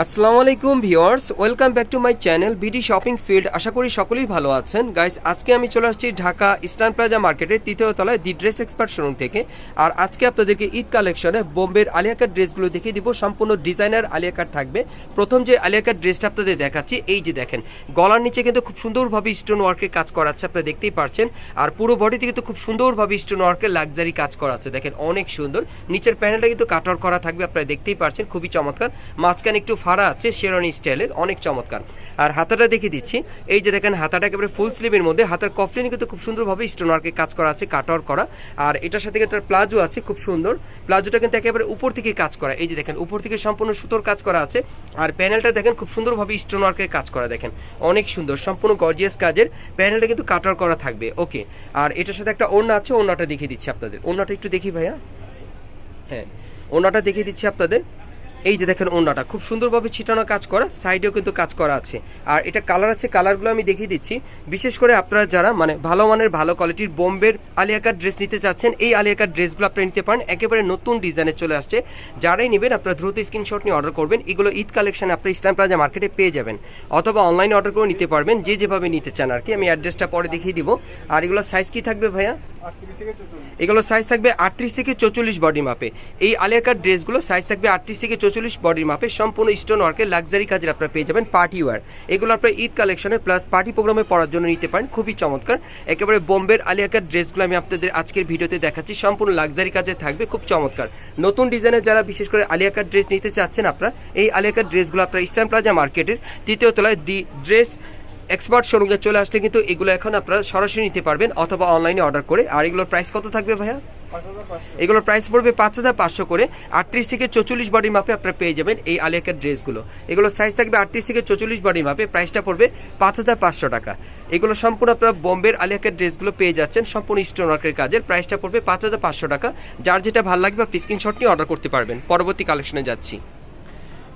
আসসালামু আলাইকুম viewers, welcome back to my channel BD shopping field. আশা করি সকলেই ভালো আছেন। গাইস, আজকে আমি চলে আসছি ঢাকা ইস্টার্ন প্লাজা মার্কেটের তৃতীয় তলায় দি ড্রেস এক্সপার্ট শোরুম থেকে। আর আজকে আপনাদেরকে ঈদ কালেকশনে বোম্বের আলিয়া কাট ড্রেসগুলো দেখিয়ে দিব। সম্পূর্ণ ডিজাইনার আলিয়া কাট থাকবে। প্রথম যে আলিয়া কাট ড্রেসটা আপনাদের দেখাচ্ছি, এই যে দেখেন। গলার নিচে কিন্তু খুব সুন্দরভাবে স্টোন ওয়ার্কের কাজ করা আছে, আপনারা দেখতেই পারছেন। আর পুরো বডিতে কিন্তু খুব সুন্দরভাবে স্টোন ওয়ার্কের লাক্সারি কাজ করা আছে। দেখেন, অনেক সুন্দর। নিচের প্যানেলটা কিন্তু কাটার করা থাকবে, আপনারা দেখতেই পারছেন। খুবই চমৎকার। মাঝখানে একটু ফাড়া আছে শেরনি স্টাইলের অনেক চমৎকার। আর হাতাটা দেখিয়ে দিচ্ছি। এই যে দেখেন, হাতাটা একেবারে ফুল স্লিভের মধ্যে। হাতার কফলিনে কিন্তু খুব সুন্দরভাবে স্টোন ওয়ার্কের কাজ করা আছে কাটার করা। আর এটার সাথে কিন্তু প্লাজো আছে, খুব সুন্দর। প্লাজোটা কিন্তু একেবারে উপর থেকে কাজ করা। এই যে দেখেন, উপর থেকে সম্পূর্ণ সুতোর কাজ করা আছে। আর প্যানেলটা দেখেন, খুব সুন্দরভাবে স্টোন ওয়ার্কের কাজ করা দেখেন। অনেক সুন্দর, সম্পূর্ণ গর্জিয়াস কাজের প্যানেলটা কিন্তু কাটার করা থাকবে। ওকে আর এটার সাথে একটা ওড়না আছে, ওড়নাটা দেখিয়ে দিচ্ছি আপনাদের। ওড়নাটা একটু দেখি ভাইয়া। হ্যাঁ ওনাটা দেখিয়ে দিচ্ছি আপনাদের। এই যে দেখেন ওনাটা খুব সুন্দরভাবে ছিটানো কাজ করা সাইডেও কিন্তু কাজ করা আছে। আর এটা কালার আছে কালারগুলো আমি দেখিয়ে দিচ্ছি। বিশেষ করে আপনারা যারা মানে ভালো মানের, ভালো কোয়ালিটির বোম্বের আলিয়াকার ড্রেস নিতে চাচ্ছেন, এই আলিয়াকার ড্রেসগুলো আপনারা নিতে পারেন। একেবারে নতুন ডিজাইনে চলে আসছে। যারাই নেবেন, আপনারা দ্রুত স্ক্রিনশট নিয়ে অর্ডার করবেন। এগুলো ঈদ কালেকশন আপনার ইসলাম প্লাজা মার্কেটে পেয়ে যাবেন। অথবা অনলাইনে অর্ডার করে নিতে পারবেন, যে যেভাবে নিতে চান আর কি। আমি অ্যাড্রেসটা পরে দেখিয়ে দিব। আর এগুলো সাইজ কি থাকবে ভাইয়া? এগুলো সাইজ থাকবে আটত্রিশ থেকে চৌচল্লিশ বডি মাপে এই আলিয়াকার ড্রেসগুলো সাইজ থাকবে আটত্রিশ থেকে চৌচল্লিশ বডির মাপে সম্পূর্ণ স্টোন ওয়ার্কের লাক্সারি কাজের আপনারা পেয়ে যাবেন পার্টি ওয়ার এগুলো আপনার ঈদ কালেকশনে প্লাস পার্টি প্রোগ্রামে পড়ার জন্য নিতে পারেন, খুবই চমৎকার। একেবারে বোম্বের আলিয়াকার ড্রেসগুলো আমি আপনাদের আজকের ভিডিওতে দেখাচ্ছি, সম্পূর্ণ লাক্সারি কাজে থাকবে, খুব চমৎকার। নতুন ডিজাইনের যারা বিশেষ করে আলিয়াকার ড্রেস নিতে চাচ্ছেন আপনারা, এই আলিয়াকার ড্রেসগুলো আপনার ইস্টার্ন প্লাজা মার্কেটের তৃতীয় তলায় দি ড্রেস এক্সপার্ট শোরুমে চলে আসলে কিন্তু এগুলো এখন আপনারা সরাসরি নিতে পারবেন অথবা অনলাইনে অর্ডার করে। আর এগুলোর প্রাইস কত থাকবে ভাইয়া? এগুলোর প্রাইস পড়বে পাঁচ হাজার পাঁচশো করে। আটত্রিশ থেকে চৌচল্লিশ বডির মাপে আপনারা পেয়ে যাবেন এই আলিয়াকার ড্রেসগুলো। এগুলোর সাইজ থাকবে আটত্রিশ থেকে চৌচল্লিশ বডির মাপে প্রাইসটা পড়বে পাঁচ হাজার পাঁচশো টাকা। এগুলো সম্পূর্ণ আপনারা বোম্বের আলিয়াকের ড্রেসগুলো পেয়ে যাচ্ছেন, সম্পূর্ণ স্টোন ওয়ার্কের কাজের। প্রাইসটা পড়বে পাঁচ হাজার পাঁচশো টাকা। যার যেটা ভালো লাগবে আপনি স্ক্রিনশট নিয়ে অর্ডার করতে পারবেন। পরবর্তী কালেকশনে যাচ্ছি।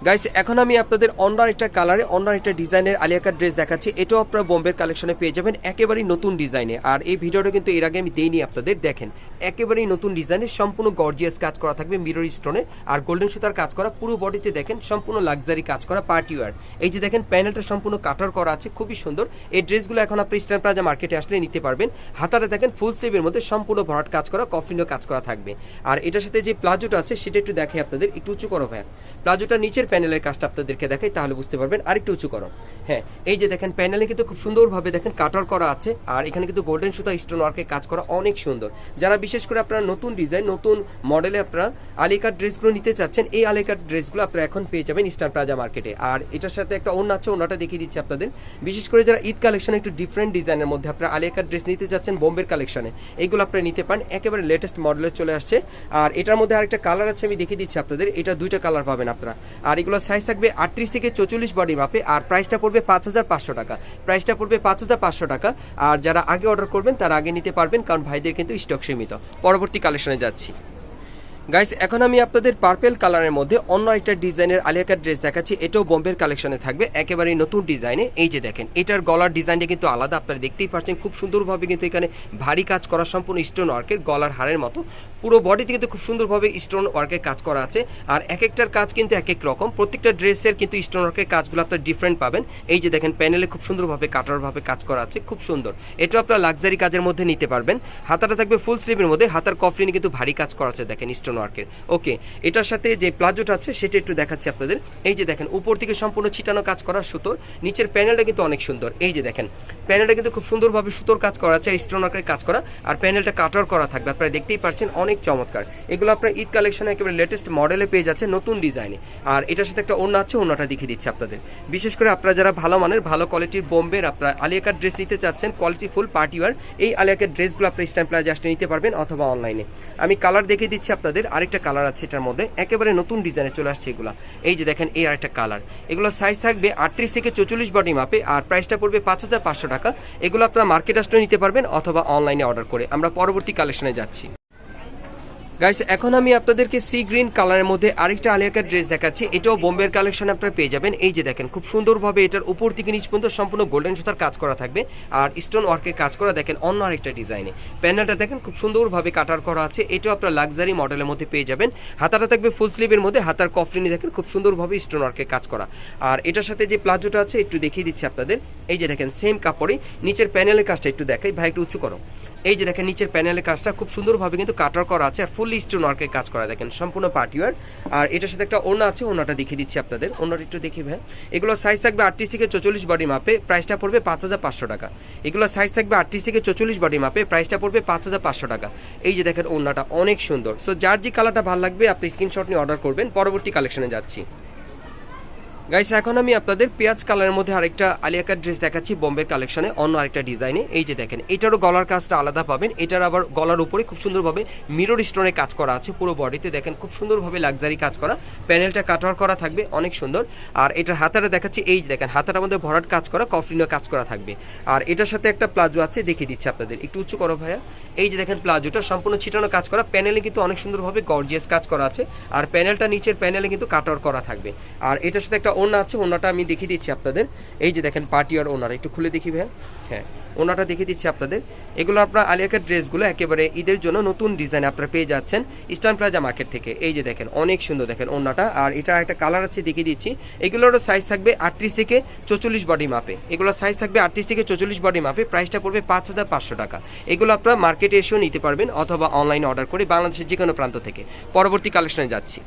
গাইস এখন আমি আপনাদের অন্য একটা কালারে অন্য একটা ডিজাইনের আলিয়াকার ড্রেস দেখাচ্ছি। এটাও আপনারা বোম্বের কালেকশনে পেয়ে যাবেন একেবারেই নতুন ডিজাইনে আর এই ভিডিওটা কিন্তু এর আগে আমি দেইনি আপনাদের, দেখেন। একেবারেই নতুন ডিজাইনে সম্পূর্ণ গর্জিয়াস কাজ করা থাকবে মিরর স্টোনে আর গোল্ডেন সুতার কাজ করা, পুরো বডিতে দেখেন, সম্পূর্ণ লাক্সারি কাজ করা পার্টি ওয়ার এই যে দেখেন প্যানেলটা সম্পূর্ণ কাটার করা আছে, খুবই সুন্দর। এই ড্রেসগুলো এখন আপনি ইস্টার্ন প্লাজা মার্কেটে আসলে নিতে পারবেন। হাতাটা দেখেন ফুল স্লিভের মধ্যে সম্পূর্ণ ভরাট কাজ করা কফিনও কাজ করা থাকবে। আর এটার সাথে যে প্লাজোটা আছে, সেটা একটু দেখে আপনাদের, একটু উঁচু করো ভাইয়া। প্লাজোটা নিচের প্যানেলের কাজটা আপনাদেরকে দেখাই, তাহলে বুঝতে পারবেন। আর একটু উঁচু করো। হ্যাঁ এই যে দেখেন প্যানেলে কিন্তু খুব সুন্দরভাবে দেখেন কাটার করা আছে, আর এখানে কিন্তু গোল্ডেন সুতা স্টোন ওয়ার্কের কাজ করা অনেক সুন্দর। যারা বিশেষ করে আপনারা নতুন ডিজাইন নতুন মডেলে আপনারা আলিকার ড্রেসগুলো নিতে চাচ্ছেন, এই আলিকার ড্রেসগুলো আপনারা এখন পেয়ে যাবেন ইস্টার্ন প্লাজা মার্কেটে আর এটার সাথে একটা অন্য আছে অন্যটা দেখিয়ে দিচ্ছি আপনাদের। বিশেষ করে যারা ঈদ কালেকশন একটু ডিফারেন্ট ডিজাইনের মধ্যে আপনারা আলিকার ড্রেস নিতে চাচ্ছেন, বোম্বের কালেকশনে এইগুলো আপনারা নিতে পারেন। একেবারে লেটেস্ট মডেলে চলে আসছে। আর এটার মধ্যে আরেকটা কালার আছে, আমি দেখিয়ে দিচ্ছি আপনাদের। এটা দুইটা কালার পাবেন আপনারা। আর এগুলো সাইজ থাকবে আটত্রিশ থেকে চৌচল্লিশ বডি মাপে আর প্রাইসটা পড়বে পাঁচ হাজার পাঁচশো টাকা। প্রাইসটা পড়বে পাঁচ হাজার পাঁচশো টাকা। আর যারা আগে অর্ডার করবেন, তারা আগে নিতে পারবেন কারণ ভাইদের কিন্তু স্টক সীমিত। পরবর্তী কালেকশনে যাচ্ছি। গাইস এখন আমি আপনাদের পার্পেল কালারের মধ্যে অন্য একটা ডিজাইনের আলিয়াকার ড্রেস দেখাচ্ছি। এটাও বোম্বের কালেকশনে থাকবে। একেবারে নতুন ডিজাইনে এই যে দেখেন, এটার গলার ডিজাইনটা কিন্তু আলাদা। আপনারা দেখতেই পাচ্ছেন খুব সুন্দরভাবে কিন্তু এখানে ভারী কাজ করা সম্পূর্ণ স্টোন ওয়ার্কের গলার হারের মতো। পুরো বডিতে কিন্তু খুব সুন্দরভাবে স্টোন ওয়ার্কের কাজ করা আছে। আর এক একটার কাজ কিন্তু এক এক রকম। প্রত্যেকটা ড্রেসের কিন্তু স্টোন ওয়ার্কের কাজগুলো আপনার ডিফারেন্ট পাবেন। এই যে দেখেন প্যানেলে খুব সুন্দরভাবে কাটারভাবে কাজ করা আছে। খুব সুন্দর। এটাও আপনার লাক্সারি কাজের মধ্যে নিতে পারবেন। হাতাটা থাকবে ফুল স্লিভের মধ্যে। হাতার কফলিনে কিন্তু ভারী কাজ করা আছে দেখেন স্টোন ওয়ার্কের ওকে এটার সাথে যে প্লাজোটা আছে, সেটা একটু দেখাচ্ছি আপনাদের। এই যে দেখেন, উপর থেকে সম্পূর্ণ ছিটানো কাজ করা সুতোর। নিচের প্যানেলটা কিন্তু অনেক সুন্দর। এই যে দেখেন প্যানেলটা কিন্তু খুব সুন্দরভাবে সুতোর কাজ করা আছে স্টোন ওয়ার্কের কাজ করা। আর প্যানেলটা কাটার করা থাকবে। আপনারা দেখতেই পাচ্ছেন অনেক চমৎকার। এগুলো আপনার ঈদ কালেকশনে একেবারে লেটেস্ট মডেলে পেয়ে যাচ্ছে নতুন ডিজাইনে আর এটার সাথে একটা অন্য আছে, অন্যটা দেখিয়ে দিচ্ছি আপনাদের। বিশেষ করে আপনারা যারা ভালো মানের, ভালো কোয়ালিটির বোম্বের আপনার আলিয়াকার ড্রেস নিতে চাচ্ছেন কোয়ালিটি ফুল পার্টি ওয়ার এই আলিয়াকার ড্রেসগুলো আপনার স্ট্যাম্প প্লাজে আসলে নিতে পারবেন অথবা অনলাইনে আমি কালার দেখিয়ে দিচ্ছি আপনাদের, আরেকটা কালার আছে এটার মধ্যে, একেবারে নতুন ডিজাইনে চলে আসছে এগুলো। এই যে দেখেন, এই আরেকটা কালার এগুলো সাইজ থাকবে আটত্রিশ থেকে চৌচল্লিশ বডি মাপে আর প্রাইসটা পড়বে পাঁচ হাজার পাঁচশো টাকা। এগুলো আপনারা মার্কেট আসলে নিতে পারবেন অথবা অনলাইনে অর্ডার করে। আমরা পরবর্তী কালেকশনে যাচ্ছি। গাইস এখন আমি আপনাদেরকে সি গ্রিন কালারের মধ্যে আরেকটা আলিয়াকার ড্রেস দেখাচ্ছি। এটাও বোম্বের কালেকশন আপনারা পেয়ে যাবেন। এই যে দেখেন, খুব সুন্দরভাবে এটার উপর থেকে নিচ পর্যন্ত সম্পূর্ণ গোল্ডেন সুতার কাজ করা থাকবে। আর স্টোন ওয়ার্কের কাজ করা, দেখেন, অন্য আরেকটা ডিজাইনে প্যানেলটা দেখেন, খুব সুন্দরভাবে কাটার করা আছে। এটাও আপনার লাক্সারি মডেলের মধ্যে পেয়ে যাবেন। হাতাটা থাকবে ফুল স্লিভের মধ্যে, হাতার কফলিনি দেখেন, খুব সুন্দরভাবে স্টোন ওয়ার্কের কাজ করা। আর এটার সাথে যে প্লাজোটা আছে, একটু দেখিয়ে দিচ্ছি আপনাদের। এই যে দেখেন সেম কাপড়ে। নিচের প্যানেলের কাজটা একটু দেখাই। ভাই, একটু উঁচু করো। এই যে দেখেন, নিচের প্যানেলের কাজটা খুব সুন্দরভাবে কিন্তু কাটার করা আছে। আর ফুল স্টোন ওয়ার্কের কাজ করা দেখেন, সম্পূর্ণ পার্টিওয়ার আর এটার সাথে একটা ওনা আছে ওনাটা দেখিয়ে দিচ্ছি আপনাদের। ওনাটা একটু দেখি ভাই। এগুলো সাইজ থাকবে আটত্রিশ থেকে চল্লিশ বডি মাপে প্রাইসটা পড়বে পাঁচ হাজার পাঁচশো টাকা। এগুলো সাইজ থাকবে আটত্রিশ থেকে চল্লিশ বডি মাপে প্রাইসটা পড়বে পাঁচ হাজার পাঁচশো টাকা। এই যে দেখেন ওনাটা অনেক সুন্দর। সো যার যে কালারটা ভালো লাগবে, আপনি স্ক্রিনশট নিয়ে অর্ডার করবেন। পরবর্তী কালেকশনে যাচ্ছি। গাইস এখন আমি আপনাদের পেঁয়াজ কালারের মধ্যে আরেকটা আলিয়াকার ড্রেস দেখাচ্ছি, বোম্বে কালেকশনে, অন্য আরেকটা ডিজাইনে। এই যে দেখেন, এটারও গলার কাজটা আলাদা পাবেন, এটার আবার গলার উপরে খুব সুন্দরভাবে মিরর স্টোনে কাজ করা আছে, পুরো বডিতে দেখেন, খুব সুন্দরভাবে লাক্সারি কাজ করা। প্যানেলটা কাটার করা থাকবে, অনেক সুন্দর। আর এটার হাতাটা দেখাচ্ছি, এই যে দেখেন হাতার মধ্যে ভরাট কাজ করা, কফলিনও কাজ করা থাকবে। আর এটার সাথে একটা প্লাজো আছে, দেখিয়ে দিচ্ছি আপনাদের, একটু উঁচু করো ভাইয়া। এই যে দেখেন, প্লাজোটা সম্পূর্ণ ছিটানো কাজ করা প্যানেলে কিন্তু অনেক সুন্দরভাবে গর্জিয়াস কাজ করা আছে। আর প্যানেলটা নিচের প্যানেলে কিন্তু কাটার করা থাকবে। আর এটার সাথে একটা ওনা আছে ওনাটা আমি দেখিয়ে দিচ্ছি আপনাদের। এই যে দেখেন, পার্টি আর ওনার একটু খুলে দেখি ভাইয়া। হ্যাঁ ওনাটা দেখিয়ে দিচ্ছি আপনাদের। এগুলো আপনার আলিয়াকার ড্রেসগুলো একেবারে ঈদের জন্য নতুন ডিজাইন আপনারা পেয়ে যাচ্ছেন ইস্টার্ন প্লাজা মার্কেট থেকে। এই যে দেখেন, অনেক সুন্দর দেখেন ওনাটা আর এটা একটা কালার আছে, দেখিয়ে দিচ্ছি। এগুলোরও সাইজ থাকবে আটত্রিশ থেকে চৌচল্লিশ বডি মাপে এগুলো সাইজ থাকবে আটত্রিশ থেকে চৌচল্লিশ বডি মাপে প্রাইসটা পড়বে পাঁচ হাজার পাঁচশো টাকা। এগুলো আপনারা মার্কেটে এসেও নিতে পারবেন অথবা অনলাইনে অর্ডার করে বাংলাদেশের যে কোনো প্রান্ত থেকে। পরবর্তী কালেকশনে যাচ্ছি।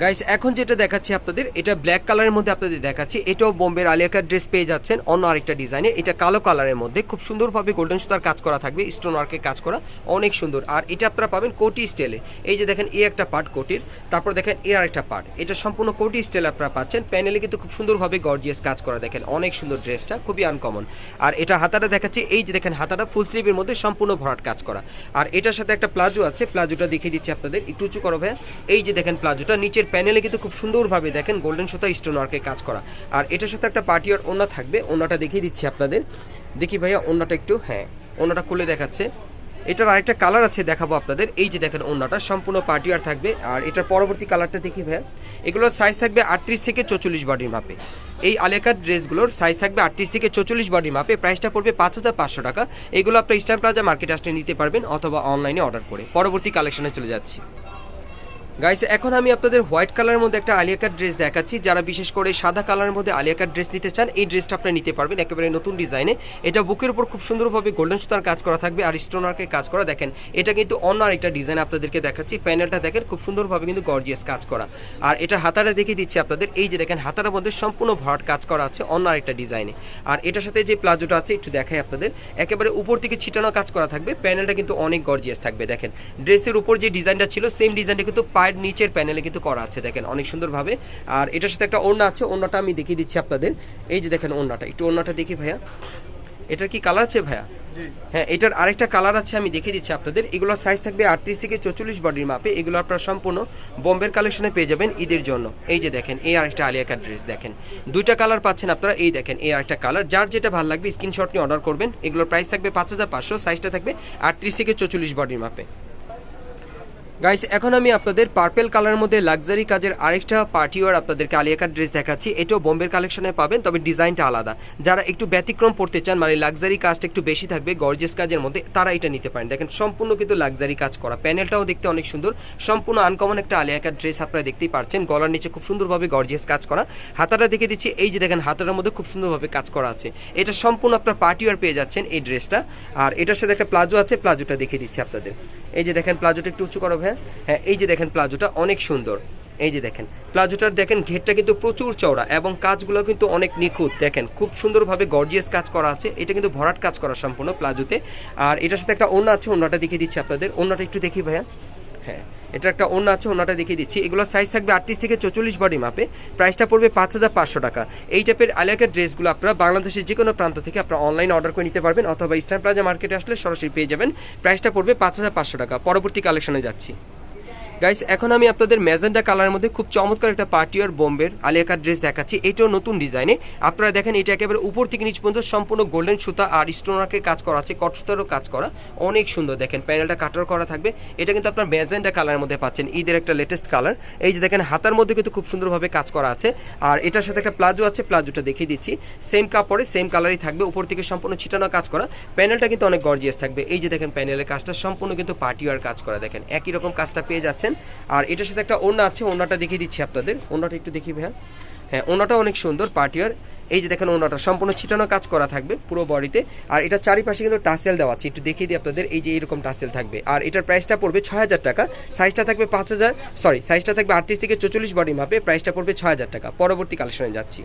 গাইস এখন যেটা দেখাচ্ছি আপনাদের, এটা ব্ল্যাক কালারের মধ্যে আপনাদের দেখাচ্ছি। এটাও বোম্বের আলিয়াকার ড্রেস পেয়ে যাচ্ছেন। অন্য আরেকটা ডিজাইনে এটা কালো কালারের মধ্যে। খুব সুন্দরভাবে গোল্ডেন সুতার কাজ করা থাকবে স্টোন ওয়ার্কের কাজ করা। অনেক সুন্দর। আর এটা আপনারা পাবেন কোটি স্টাইলে এই যে দেখেন এ একটা পার্ট কোটির। তারপর দেখেন এ আরেকটা পার্ট এটা সম্পূর্ণ কোটি স্টাইল আপনারা পাচ্ছেন। প্যানেলে কিন্তু খুব সুন্দরভাবে গর্জিয়াস কাজ করা দেখেন। অনেক সুন্দর ড্রেসটা খুবই আনকমন আর এটা হাতাটা দেখাচ্ছি। এই যে দেখেন, হাতাটা ফুল স্লিভের মধ্যে সম্পূর্ণ ভরাট কাজ করা। আর এটার সাথে একটা প্লাজো আছে। প্লাজোটা দেখিয়ে দিচ্ছি আপনাদের। একটু উঁচু করো ভাইয়া। এই যে দেখেন, প্লাজোটা নিচের প্যানেলে কিন্তু খুব সুন্দরভাবে দেখেন গোল্ডেন সুতা স্টোন ওয়ার্কের কাজ করা। আর এটার সাথে একটা পার্টি পার্টিয়ার ওনা থাকবে ওনাটা দেখিয়ে দিচ্ছি আপনাদের। দেখি ভাইয়া ওনাটা একটু হ্যাঁ ওনাটা খুলে দেখাচ্ছে। এটার আরেকটা কালার আছে, দেখাবো আপনাদের। এই যে দেখেন ওনাটা সম্পূর্ণ পার্টি পার্টিয়ার থাকবে। আর এটার পরবর্তী কালারটা দেখি ভাইয়া। এগুলোর সাইজ থাকবে আটত্রিশ থেকে চৌচল্লিশ বডির মাপে এই আলেকার ড্রেসগুলোর সাইজ থাকবে আটত্রিশ থেকে চৌচল্লিশ বডি মাপে প্রাইসটা পড়বে পাঁচ হাজার পাঁচশো টাকা। এগুলো আপনার ইস্টার্ন প্লাজা মার্কেট আসলে নিতে পারবেন অথবা অনলাইনে অর্ডার করে। পরবর্তী কালেকশনে চলে যাচ্ছি। গাইস এখন আমি আপনাদের হোয়াইট কালারের মধ্যে একটা আলিয়াকার ড্রেস দেখাচ্ছি। যারা বিশেষ করে সাদা কালারের মধ্যে আলিয়াকার ড্রেস নিতে চান, এই ড্রেসটা আপনারা নিতে পারবেন একেবারে নতুন ডিজাইনে এটা বুকের উপর খুব সুন্দরভাবে গোল্ডেন সুতার কাজ করা থাকবে আর স্টোন ওয়ার্কের কাজ করা। দেখেন, এটা কিন্তু অন্য আরেকটা ডিজাইন আপনাদেরকে দেখাচ্ছি। প্যানেলটা দেখেন, খুব সুন্দরভাবে কিন্তু গর্জিয়াস কাজ করা। আর এটা হাতাটা দেখিয়ে দিচ্ছি আপনাদের। এই যে দেখেন, হাতার মধ্যে সম্পূর্ণ ভরাট কাজ করা আছে অন্য আরেকটা ডিজাইনে আর এটার সাথে যে প্লাজোটা আছে, একটু দেখাই আপনাদের। একেবারে উপর থেকে ছিটানো কাজ করা থাকবে। প্যানেলটা কিন্তু অনেক গর্জিয়াস থাকবে, দেখেন। ড্রেসের উপর যে ডিজাইনটা ছিল সেম ডিজাইনটা কিন্তু পায়ের নিচের প্যানেলে কিন্তু করা আছে দেখেন অনেক সুন্দরভাবে। আর এটার সাথে একটা ওড়না আছে ওড়নাটা আমি দেখিয়ে দিচ্ছি আপনাদের। এই যে দেখেন ওড়নাটা একটু ওড়নাটা দেখি ভাইয়া। এটার কি কালার আছে ভাইয়া? হ্যাঁ এটার আরেকটা কালার আছে আমি দেখিয়ে দিচ্ছি আপনাদের। এগুলোর সাইজ থাকবে আটত্রিশ থেকে চল্লিশ বডির মাপে। এগুলো আপনারা সম্পূর্ণ বোম্বের কালেকশনে পেয়ে যাবেন ঈদের জন্য। এই যে দেখেন এই আরেকটা আলিয়াকার ড্রেস দেখেন। দুইটা কালার পাচ্ছেন আপনারা এই দেখেন এই আরেকটা কালার যার যেটা ভালো লাগবে স্ক্রিনশট নিয়ে অর্ডার করবেন। এগুলোর প্রাইস থাকবে পাঁচ হাজার পাঁচশো সাইজটা থাকবে আটত্রিশ থেকে চল্লিশ বডির মাপে। গাইস এখন আমি আপনাদের পার্পেল কালারের মধ্যে লাক্সারি কাজের আরেকটা পার্টিওয়ার আপনাদেরকে আলিয়াকার ড্রেস দেখাচ্ছি। এটাও বোম্বের কালেকশনে পাবেন, তবে ডিজাইনটা আলাদা। যারা একটু ব্যতিক্রম পড়তে চান মানে লাক্সারি কাজটা একটু বেশি থাকবে গর্জিয়াস কাজের মধ্যে, তারা এটা নিতে পারেন। দেখেন, সম্পূর্ণ কিন্তু লাক্সারি কাজ করা। প্যানেলটাও দেখতে অনেক সুন্দর। সম্পূর্ণ আনকমন একটা আলিয়াকার ড্রেস আপনারা দেখতেই পারছেন। গলার নিচে খুব সুন্দরভাবে গর্জিয়াস কাজ করা। হাতাটা দেখে দিচ্ছি। এই যে দেখেন, হাতাটার মধ্যে খুব সুন্দরভাবে কাজ করা আছে। এটা সম্পূর্ণ আপনার পার্টিওয়ার পেয়ে যাচ্ছেন এই ড্রেসটা আর এটার সাথে একটা প্লাজো আছে, প্লাজোটা দেখে দিচ্ছি আপনাদের। এই যে দেখেন প্লাজোটা একটু উঁচু করো ভাইয়া হ্যাঁ এই যে দেখেন প্লাজোটা অনেক সুন্দর। এই যে দেখেন, প্লাজোটার দেখেন ঘেরটা কিন্তু প্রচুর চওড়া এবং কাজগুলো কিন্তু অনেক নিখুঁত। দেখেন, খুব সুন্দরভাবে গর্জিয়াস কাজ করা আছে। এটা কিন্তু ভরাট কাজ করা সম্পূর্ণ প্লাজোতে। আর এটার সাথে একটা ওনা আছে ওনাটা দেখিয়ে দিচ্ছি আপনাদের। ওনাটা একটু দেখি ভাইয়া। হ্যাঁ এটা একটা ওনা আছে ওনাটা দেখিয়ে দিচ্ছি। এগুলোর সাইজ থাকবে আটত্রিশ থেকে চল্লিশ বডি মাপে প্রাইসটা পড়বে পাঁচ হাজার পাঁচশো টাকা। এই টাইপের আলিয়াকের ড্রেসগুলো আপনারা বাংলাদেশের যে কোনো প্রান্ত থেকে আপনারা অনলাইন অর্ডার করে নিতে পারবেন, অথবা ইস্টার্ন প্লাজা মার্কেটে আসলে সরাসরি পেয়ে যাবেন। প্রাইসটা পড়বে পাঁচ হাজার পাঁচশো টাকা। পরবর্তী কালেকশনে যাচ্ছি। গাইস এখন আমি আপনাদের ম্যাজেন্ডা কালারের মধ্যে খুব চমৎকার একটা পার্টি পার্টিয়ার বোম্বের আলিয়াকার ড্রেস দেখাচ্ছি। এটাও নতুন ডিজাইনে আপনারা দেখেন, এটা একেবারে উপর থেকে নিচ পর্যন্ত সম্পূর্ণ গোল্ডেন সুতা আর স্টোনারকে কাজ করা আছে কট সুতারও কাজ করা। অনেক সুন্দর, দেখেন প্যানেলটা কাটার করা থাকবে। এটা কিন্তু আপনার ম্যাজেন্ডা কালারের মধ্যে পাচ্ছেন, ঈদের একটা লেটেস্ট কালার এই যে দেখেন, হাতার মধ্যে কিন্তু খুব সুন্দরভাবে কাজ করা আছে। আর এটার সাথে একটা প্লাজো আছে, প্লাজোটা দেখিয়ে দিচ্ছি। সেম কাপড়ে সেম কালারই থাকবে, উপর থেকে সম্পূর্ণ ছিটানো কাজ করা। প্যানেলটা কিন্তু অনেক গর্জিয়াস থাকবে। এই যে দেখেন প্যানেলের কাজটা সম্পূর্ণ কিন্তু পার্টিওয়ার কাজ করা, দেখেন। একই রকম কাজটা পেয়ে যাচ্ছেন। আর এটার সাথে একটা ওড়না আছে, ওড়নাটা দেখিয়ে দিচ্ছি আপনাদের। ওড়নাটা একটু দেখি ভাইয়া। হ্যাঁ ওড়নাটা অনেক সুন্দর, পার্টিওয়ার। এই যে দেখেন ওনাটা সম্পূর্ণ ছিটানো কাজ করা থাকবে পুরো বডিতে। আর এটা চারিপাশে কিন্তু টাসেল দেওয়া আছে, একটু দেখিয়ে দিই আপনাদের, এই যে এরকম টাসেল থাকবে। আর এটার প্রাইসটা পড়বে ছয় হাজার টাকা, সাইজটা থাকবে পাঁচ হাজার সরি সাইজটা থাকবে আটত্রিশ থেকে চল্লিশ বডি মাপে প্রাইসটা পড়বে ছয় হাজার টাকা। পরবর্তী কালেকশনে যাচ্ছি।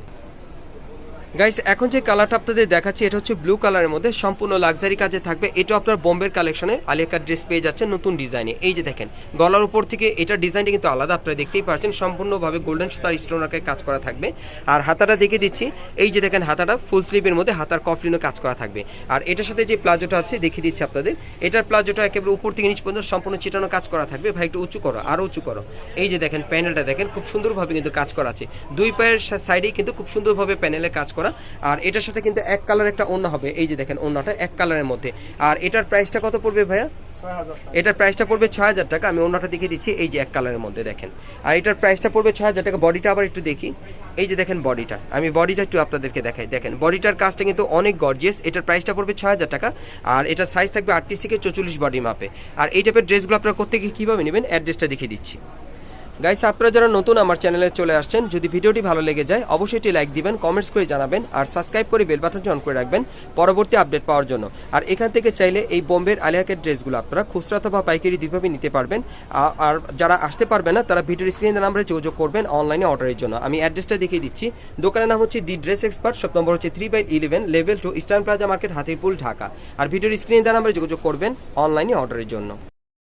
গাইস এখন যে কালারটা আপনাদের দেখাচ্ছি, এটা হচ্ছে ব্লু কালারের মধ্যে সম্পূর্ণ লাক্সারি কাজে থাকবে। এটা আপনার বোম্বের কালেকশনে আলিয়াকার ড্রেস পেয়ে যাচ্ছে নতুন ডিজাইনে। এই যে দেখেন, গলার উপর থেকে এটার ডিজাইনটা কিন্তু আলাদা, আপনারা দেখতেই পাচ্ছেন সম্পূর্ণভাবে গোল্ডেন সুতার স্টোনারকে কাজ করা থাকবে। আর হাতাটা দেখে দিচ্ছি, এই যে দেখেন হাতাটা ফুল স্লিভের মধ্যে হাতার কফলিনও কাজ করা থাকবে। আর এটার সাথে যে প্লাজোটা আছে, দেখিয়ে দিচ্ছি আপনাদের, এটার প্লাজোটা একেবারে উপর থেকে নিচ পর্যন্ত সম্পূর্ণ চিটানো কাজ করা থাকবে। ভাই, একটু উঁচু করো আরও উঁচু করো। এই যে দেখেন প্যানেলটা দেখেন, খুব সুন্দরভাবে কিন্তু কাজ করা আছে। দুই পায়ের সাইডেই কিন্তু খুব সুন্দরভাবে প্যানেলে কাজ করা। আর এটার সাথে কিন্তু এক কালার একটা ওড়না হবে। এই যে দেখেন ওড়নাটা এক কালারের মধ্যে। আর এটার প্রাইসটা কত পড়বে ভাইয়া? এটার প্রাইসটা পড়বে ছয় হাজার টাকা। আমি ওনাটা দেখিয়ে দিচ্ছি। এই যে এক কালারের মধ্যে দেখেন। আর এটার প্রাইসটা পড়বে ছয় হাজার টাকা। বডিটা আবার একটু দেখি। এই যে দেখেন বডিটা। আমি বডিটা একটু আপনাদেরকে দেখাই। দেখেন, বডিটার কাজটা কিন্তু অনেক গর্জিয়াস এটার প্রাইসটা পড়বে ছয় হাজার টাকা। আর এটার সাইজ থাকবে আটত্রিশ থেকে চৌচল্লিশ বডি মাপে আর এই টাইপের ড্রেসগুলো আপনারা করতে গিয়ে কীভাবে নেবেন? অ্যাড্রেসটা দেখিয়ে দিচ্ছি। গাইস আপনারা যারা নতুন আমার চ্যানেলে চলে আসছেন, যদি ভিডিওটি ভালো লেগে যায়, অবশ্যই এটি লাইক দিবেন কমেন্টস করে জানাবেন, আর সাবস্ক্রাইব করে বেল বাটনটি অন করে রাখবেন পরবর্তী আপডেট পাওয়ার জন্য। আর এখান থেকে চাইলে এই বোম্বের আলিয়াকের ড্রেসগুলো আপনারা খুচরা অথবা পাইকারি দুইভাবে নিতে পারবেন। আর যারা আসতে পারবে না, তারা ভিডিওর স্ক্রিনের নাম্বারে যোগাযোগ করবেন অনলাইনে অর্ডারের জন্য। আমি অ্যাড্রেসটা দেখিয়ে দিচ্ছি। দোকানের নাম হচ্ছে the dress expert shop number হচ্ছে three by eleven level two eastern plaza market Hatirpool Dhaka আর ভিডিওর স্ক্রিনের নাম্বারে যোগাযোগ করবেন অনলাইনে অর্ডারের জন্য।